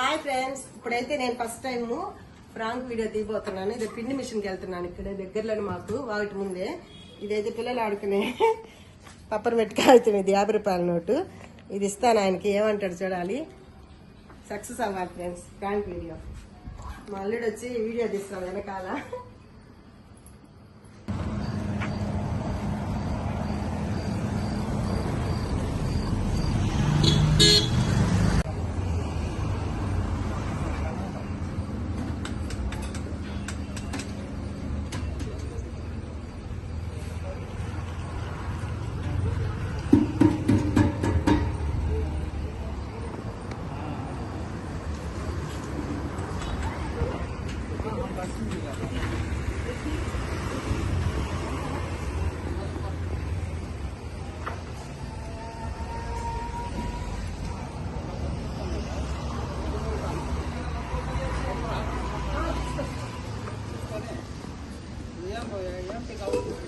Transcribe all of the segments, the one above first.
Hi friends ఇప్పుడైతే నేను first time prank video తీయబోతున్నాను ఇది పిండి మిషన్కి వెళ్తున్నాను ఇక్కడ దగ్గరలో మాకు వాటి ముందే. ఇదైతే పిల్లలు ఆడుకునే పప్పర్ మెట్టి ఇది యాభై రూపాయల నోటు. ఇది ఇస్తాను ఆయనకి ఏమంటాడు చూడాలి. సక్సెస్ అవ్వాలి ఫ్రెండ్స్ ఫ్రాంక్ వీడియో మా అల్లుడు వచ్చి వీడియో తీస్తాం వెనకాల. take out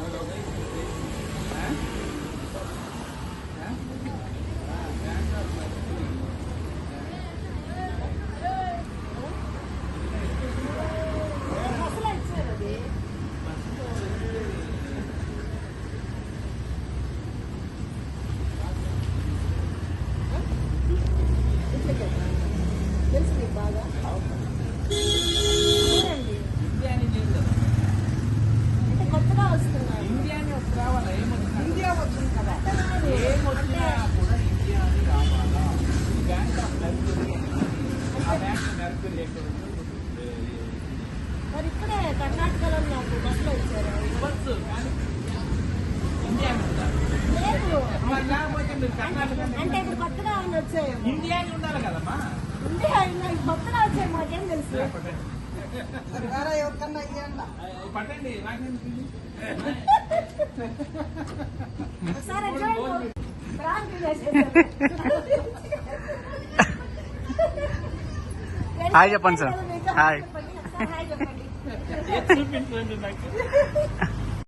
అంటే ఇప్పుడు కొత్తగా అని వచ్చాయి ఇండియా ఉండాలి కదమ్మా. ఇండియా ఇలా కొత్తగా వచ్చాయి మాకేం తెలుసు? పట్టండి. చేసేసారు. హాయ్ చెప్పండి సార్. హాయ్. చూపించండి నాకు?